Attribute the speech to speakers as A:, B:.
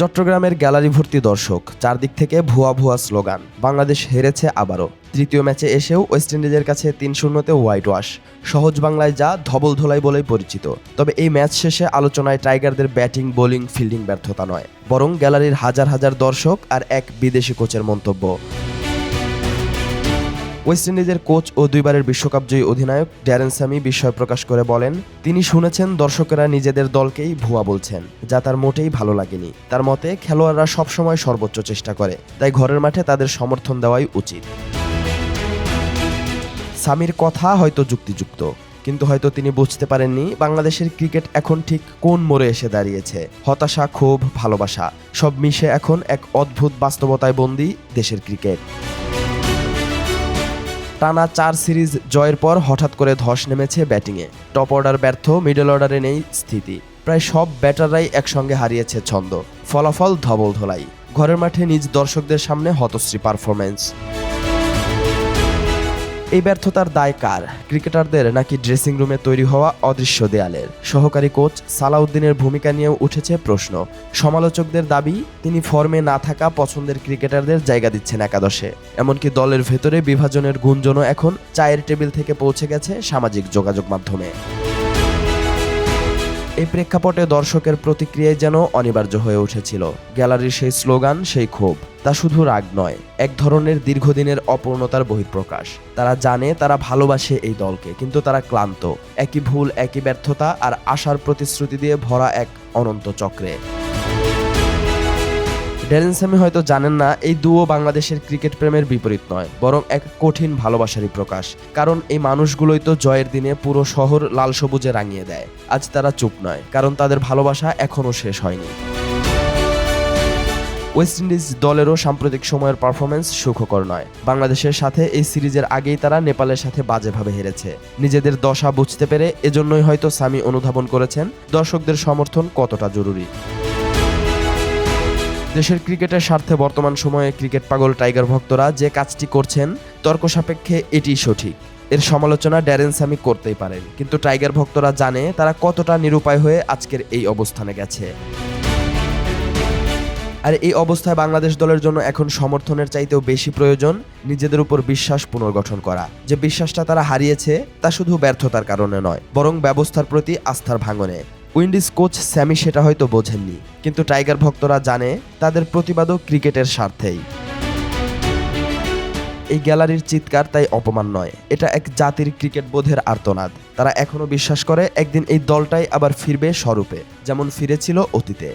A: চট্টগ্রামের গ্যালারি ভর্তি দর্শক, চারদিক থেকে ভুয়া ভুয়া স্লোগান। বাংলাদেশ হেরেছে আবারও। তৃতীয় ম্যাচে এসেও ওয়েস্ট ইন্ডিজের কাছে তিন শূন্যতে হোয়াইট ওয়াশ। সহজ বাংলায় যা, ধবল ধোলাই বলেই পরিচিত। তবে এই ম্যাচ শেষে আলোচনায় টাইগারদের ব্যাটিং, বোলিং, ফিল্ডিং ব্যর্থতা নয়। বরং গ্যালারির হাজার হাজার দর্শক আর এক বিদেশি কোচের মন্তব্য। ওয়েস্ট ইন্ডিজের কোচ ও দুইবারের বিশ্বকাপ জয়ী অধিনায়ক ড্যারেন সামি বিস্ময় প্রকাশ করে বলেন, তিনি শুনেছেন দর্শকেরা নিজেদের দলকেই ভুয়া বলছেন, যা তার মোটেই ভালো লাগেনি। তার মতে, খেলোয়াড়রা সবসময় সর্বোচ্চ চেষ্টা করে, তাই ঘরের মাঠে তাদের সমর্থন দেওয়াই উচিত। সামির কথা হয়তো যুক্তিযুক্ত, কিন্তু হয়তো তিনি বুঝতে পারেননি বাংলাদেশের ক্রিকেট এখন ঠিক কোন মোড়ে এসে দাঁড়িয়েছে। হতাশা, ক্ষোভ, ভালোবাসা, সব মিশে এখন এক অদ্ভুত বাস্তবতায় বন্দী দেশের ক্রিকেট। টানা চার সিরিজ জয়ের পর হঠাৎ করে ধস নেমেছে ব্যাটিংয়ে। টপ অর্ডার ব্যর্থ, মিডল অর্ডারে নেই স্থিতি। প্রায় সব ব্যাটাররাই একসঙ্গে হারিয়েছে ছন্দ। ফলাফল ধবল ধোলাই। ঘরের মাঠে নিজ দর্শকদের সামনে হতশ্রী পারফরম্যান্স। এই ব্যর্থতার দায় কার? ক্রিকেটারদের নাকি ড্রেসিং রুমে তৈরি হওয়া অদৃশ্য দেয়ালের? সহকারী কোচ সালাউদ্দিনের ভূমিকা নিয়েও উঠেছে প্রশ্ন। সমালোচকদের দাবি, তিনি ফর্মে না থাকা পছন্দের ক্রিকেটারদের জায়গা দিচ্ছেন একাদশে। এমনকি দলের ভেতরে বিভাজনের গুঞ্জনও এখন চায়ের টেবিল থেকে পৌঁছে গেছে সামাজিক যোগাযোগ মাধ্যমে। এই প্রেক্ষাপটে দর্শকের প্রতিক্রিয়ায় যেন অনিবার্য হয়ে উঠেছিল। গ্যালারির সেই স্লোগান, সেই ক্ষোভ, তা শুধু রাগ নয়, এক ধরনের দীর্ঘদিনের অপূর্ণতার বহিঃপ্রকাশ। তারা জানে, তারা ভালোবাসে এই দলকে, কিন্তু তারা ক্লান্ত, একই ভুল, একই ব্যর্থতা আর আশার প্রতিশ্রুতি দিয়ে ভরা এক অনন্ত চক্রে। ড্যারেন স্যামি হয়তো জানেন না, এই দুও বাংলাদেশের ক্রিকেট প্রেমের বিপরীত নয়, বরং এক কঠিন ভালোবাসারই প্রকাশ। কারণ এই মানুষগুলোই তো জয়ের দিনে পুরো শহর লাল সবুজে রাঙিয়ে দেয়। আজ তারা চুপ নয়, কারণ তাদের ভালোবাসা এখনও শেষ হয়নি। ওয়েস্ট ইন্ডিজ দলেরও সাম্প্রতিক সময়ের পারফরমেন্স সুখকর নয়। বাংলাদেশের সাথে এই সিরিজের আগেই তারা নেপালের সাথে বাজেভাবে হেরেছে। নিজেদের দশা বুঝতে পেরে এজন্যই হয়তো সামি অনুধাবন করেছেন, দর্শকদের সমর্থন কতটা জরুরি। দেশের ক্রিকেটের স্বার্থে বর্তমান সময়ে ক্রিকেট পাগল টাইগার ভক্তরা যে কাজটি করছেন তর্ক সাপেক্ষে এটি সঠিক। এর সমালোচনা ড্যারেন সামি করতেই পারেন। কিন্তু টাইগার ভক্তরা জানে তারা কতটা নিরুপায় হয়ে আজকের এই অবস্থানে গেছে। আর এই অবস্থায় বাংলাদেশ দলের জন্য এখন সমর্থনের চাইতেও বেশি প্রয়োজন নিজেদের উপর বিশ্বাস পুনর্গঠন করা। যে বিশ্বাসটা তারা হারিয়েছে, তা শুধু ব্যর্থতার কারণে নয়, বরং ব্যবস্থার প্রতি আস্থার ভাঙনে। উইন্ডিজ কোচ স্যামি সেটা হয়তো বোঝেননি, কিন্তু টাইগার ভক্তরা জানে তাদের প্রতিবাদও ক্রিকেটের স্বার্থেই। এই গ্যালারির চিৎকার তাই অপমান নয়, এটা এক জাতির ক্রিকেট বোধের আর্তনাদ। তারা এখনও বিশ্বাস করে একদিন এই দলটাই আবার ফিরবে স্বরূপে, যেমন ফিরেছিল অতীতে।